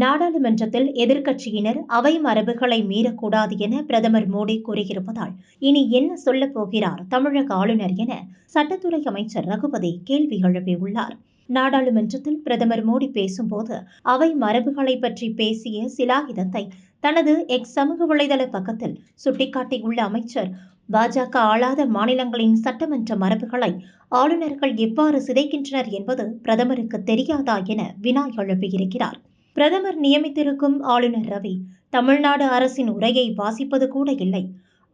நாடாளுமன்றத்தில் எதிர்க்கட்சியினர் அவை மரபுகளை மீறக்கூடாது என பிரதமர் மோடி கூறியிருப்பதால் இனி என்ன சொல்லப் போகிறார் தமிழக ஆளுநர் என சட்டத்துறை அமைச்சர் ரகுபதி கேள்வி எழுப்பியுள்ளார். நாடாளுமன்றத்தில் பிரதமர் மோடி பேசும்போது அவை மரபுகளை பற்றி பேசிய சிலாகிதத்தை தனது எக்ஸ் சமூக வலைதள பக்கத்தில் சுட்டிக்காட்டியுள்ள அமைச்சர் பாஜக ஆளாத மாநிலங்களின் சட்டமன்ற மரபுகளை ஆளுநர்கள் எவ்வாறு சிதைக்கின்றனர் என்பது பிரதமருக்கு தெரியாதா என வினா எழுப்பியிருக்கிறார். பிரதமர் நியமித்திருக்கும் ஆளுநர் ரவி தமிழ்நாடு அரசின் உரையை வாசிப்பது கூட இல்லை.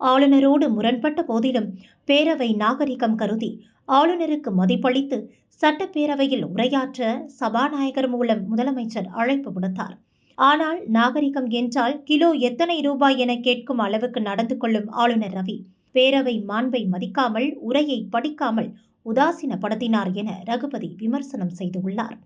ஆளுநரோடு முரண்பட்ட போதிலும் பேரவை நாகரிகம் கருதி ஆளுநருக்கு மதிப்பளித்து சட்டப்பேரவையில் உரையாற்ற சபாநாயகர் மூலம் முதலமைச்சர் அழைப்பு விடுத்தார். ஆனால் நாகரிகம் என்றால் கிலோ எத்தனை ரூபாய் என கேட்கும் அளவுக்கு நடந்து கொள்ளும் ஆளுநர் ரவி பேரவை மாண்பை மதிக்காமல் உரையை படிக்காமல் உதாசீனப்படுத்தினார் என ரகுபதி விமர்சனம் செய்துள்ளார்.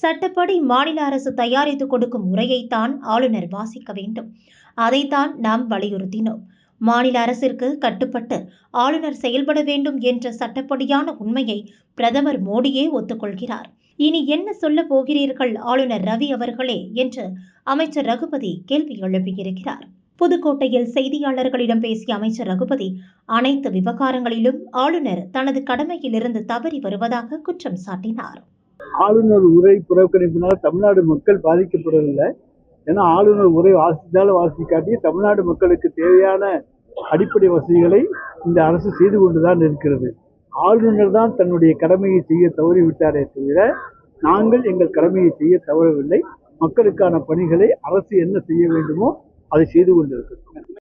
சட்டப்படி மாநில அரசு தயாரித்து கொடுக்கும் உரையைத்தான் ஆளுநர் வாசிக்க வேண்டும். அதைத்தான் நாம் வலியுறுத்தினோம். மாநில அரசிற்கு கட்டுப்பட்டு ஆளுநர் செயல்பட வேண்டும் என்ற சட்டப்படியான உண்மையை பிரதமர் மோடியே ஒத்துக்கொள்கிறார். இனி என்ன சொல்ல போகிறீர்கள் ஆளுநர் ரவி அவர்களே என்று அமைச்சர் ரகுபதி கேள்வி எழுப்பியிருக்கிறார். புதுக்கோட்டையில் செய்தியாளர்களிடம் பேசிய அமைச்சர் ரகுபதி அனைத்து விவகாரங்களிலும் ஆளுநர் தனது கடமையிலிருந்து தவறி வருவதாக குற்றம் சாட்டினார். ஆளுநர் உரை புறக்கணிப்பினால் தமிழ்நாடு மக்கள் பாதிக்கப்படவில்லை. ஏன்னா ஆளுநர் உரை வாசித்தாலும் வாசிக்காட்டி தமிழ்நாடு மக்களுக்கு தேவையான அடிப்படை வசதிகளை இந்த அரசு செய்து கொண்டுதான் இருக்கிறது. ஆளுநர் தான் தன்னுடைய கடமையை செய்ய தவறிவிட்டாரே தவிர நாங்கள் எங்கள் கடமையை செய்ய தவறவில்லை. மக்களுக்கான பணிகளை அரசு என்ன செய்ய வேண்டுமோ அதை செய்து கொண்டிருக்கிறோம்.